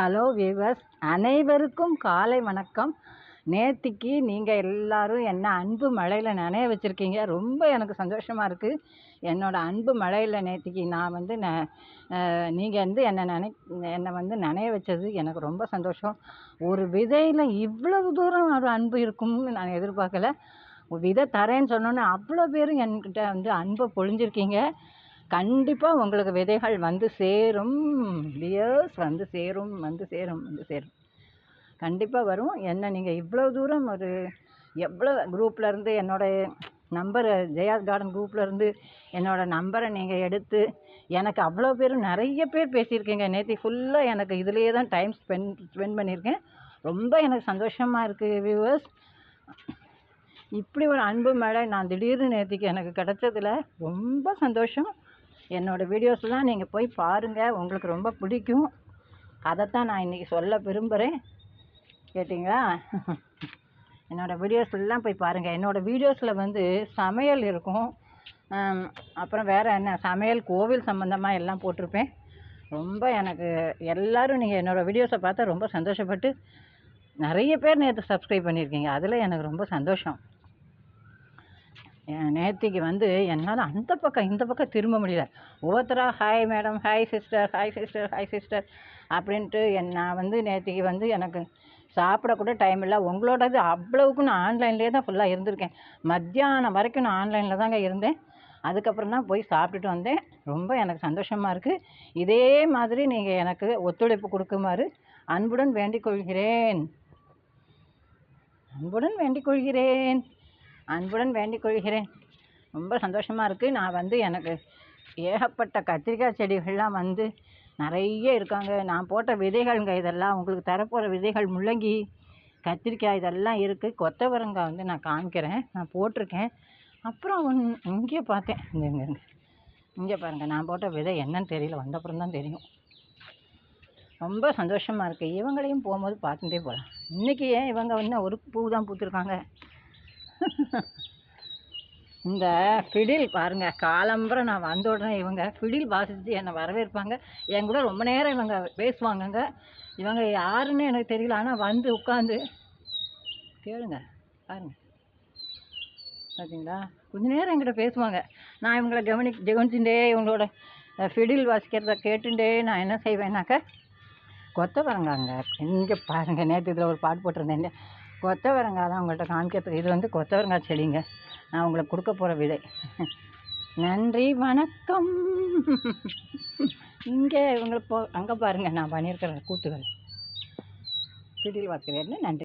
Hello viewers அனைவருக்கும் காலை வணக்கம். நேத்திக்கு நீங்கள் எல்லாரும் என்ன அன்பு மழையில் நனைய வச்சுருக்கீங்க? ரொம்ப எனக்கு சந்தோஷமாக இருக்குது என்னோடய அன்பு மழையில் நேத்திக்கு நான் வந்து ந நீங்கள் வந்து என்னை நினை என்னை வந்து நனைய வச்சது எனக்கு ரொம்ப சந்தோஷம். ஒரு விதையில் இவ்வளவு தூரம் ஒரு அன்பு இருக்கும்னு நான் எதிர்பார்க்கல. விதை தரேன்னு சொன்னோன்னே அவ்வளோ பேரும் என்கிட்ட வந்து அன்பை பொழிஞ்சிருக்கீங்க. கண்டிப்பாக உங்களுக்கு விதைகள் வந்து சேரும். டியர்ஸ் வந்து சேரும் வந்து சேரும் வந்து சேரும். கண்டிப்பாக வரும். என்ன நீங்கள் இவ்வளோ தூரம் ஒரு எவ்வளோ குரூப்லேருந்து என்னோடய நம்பரை ஜெயாஸ் கார்டன் குரூப்லேருந்து என்னோடய நம்பரை நீங்கள் எடுத்து எனக்கு அவ்வளோ பேர் நிறைய பேர் பேசியிருக்கீங்க. நேற்று ஃபுல்லாக எனக்கு இதுலேயே தான் டைம் ஸ்பெண்ட் ஸ்பெண்ட் பண்ணியிருக்கேன். ரொம்ப எனக்கு சந்தோஷமாக இருக்குது வியூவர்ஸ் இப்படி ஒரு அன்பு மேலே நான் திடீர்னு நேற்றுக்கு எனக்கு கிடச்சதில் ரொம்ப சந்தோஷம். என்னோடய வீடியோஸ்லாம் நீங்கள் போய் பாருங்கள் உங்களுக்கு ரொம்ப பிடிக்கும். அதைத்தான் நான் இன்றைக்கி சொல்ல விரும்புகிறேன் கேட்டிங்களா? என்னோடய வீடியோஸ்லாம் போய் பாருங்கள் என்னோடய வீடியோஸில் வந்து சமையல் இருக்கும். அப்புறம் வேறு என்ன? சமையல் கோவில் சம்மந்தமாக எல்லாம் போட்டிருப்பேன். ரொம்ப எனக்கு எல்லோரும் நீங்கள் என்னோடய வீடியோஸை பார்த்தா ரொம்ப சந்தோஷப்பட்டு நிறைய பேர் நேற்று சப்ஸ்கிரைப் பண்ணியிருக்கீங்க. அதில் எனக்கு ரொம்ப சந்தோஷம். நேற்றுக்கு வந்து என்னால் அந்த பக்கம் இந்த பக்கம் திரும்ப முடியல. ஒவ்வொருத்தராக hi madam hi sister hi sister hi sister அப்படின்ட்டு என் நான் வந்து நேற்றுக்கு வந்து எனக்கு சாப்பிடக்கூட டைம் இல்லை. உங்களோடது அவ்வளவுக்கு நான் ஆன்லைன்லேயே தான் ஃபுல்லாக இருந்திருக்கேன். மத்தியானம் வரைக்கும் நான் ஆன்லைனில் தாங்க இருந்தேன். அதுக்கப்புறம் தான் போய் சாப்பிட்டுட்டு வந்தேன். ரொம்ப எனக்கு சந்தோஷமாக இருக்குது இதே மாதிரி நீங்கள் எனக்கு ஒத்துழைப்பு கொடுக்குமாறு அன்புடன் வேண்டிக் கொள்கிறேன். அன்புடன் வேண்டிக் கொள்கிறேன். அன்புடன் வேண்டிக் கொள்கிறேன். ரொம்ப சந்தோஷமாக இருக்குது நான் வந்து எனக்கு ஏகப்பட்ட கத்திரிக்காய் செடிகள்லாம் வந்து நிறைய இருக்காங்க. நான் போட்ட விதைகள்ங்க இதெல்லாம் உங்களுக்கு தரப்போகிற விதைகள் முள்ளங்கி கத்திரிக்காய் இதெல்லாம் இருக்குது கொத்தவரங்காய் வந்து நான் காமிக்கிறேன். நான் போட்டிருக்கேன். அப்புறம் ஒன் இங்கே பார்த்தேன். இங்கே இங்கே இங்கே. இங்கே பாருங்கள் நான் போட்ட விதை என்னன்னு தெரியல. வந்தப்புறம் தான் தெரியும். ரொம்ப சந்தோஷமாக இருக்குது இவங்களையும் போகும்போது பார்த்துட்டே போகலாம். இன்றைக்கி ஏன் இவங்க இன்னும் ஒரு பூ தான் பூத்துருக்காங்க? இந்த ஃபிடில் பாருங்க காலம்பரை நான் வந்த உடனே இவங்க ஃபிடில் வாசித்து என்னை வரவேற்பாங்க. என் கூட ரொம்ப நேரம் இவங்க பேசுவாங்கங்க. இவங்க யாருன்னு எனக்கு தெரியல ஆனால் வந்து உட்காந்து கேளுங்க பாருங்க. பார்த்தீங்களா கொஞ்ச நேரம் என்கிட்ட பேசுவாங்க. நான் இவங்களை கவனி கவனிச்சுட்டே இவங்களோட ஃபிடில் வாசிக்கிறத கேட்டுட்டே நான் என்ன செய்வேன்னாக்க கொத்த பாருங்க அங்கே இங்கே பாருங்கள் நேற்று இதில் ஒரு பாட்டு போட்டிருந்தேன் கொத்தவரங்காய் தான் உங்கள்கிட்ட காமிக்கிறதுக்கு. இது வந்து கொத்தவரங்காய் செடிங்க. நான் உங்களுக்கு கொடுக்க போகிற விதை. நன்றி வணக்கம். இங்கே இவங்களை போ அங்கே பாருங்கள் நான் பண்ணியிருக்கிற கூத்துகள் பிடியில் வாசிக்கிறேன் நன்றி.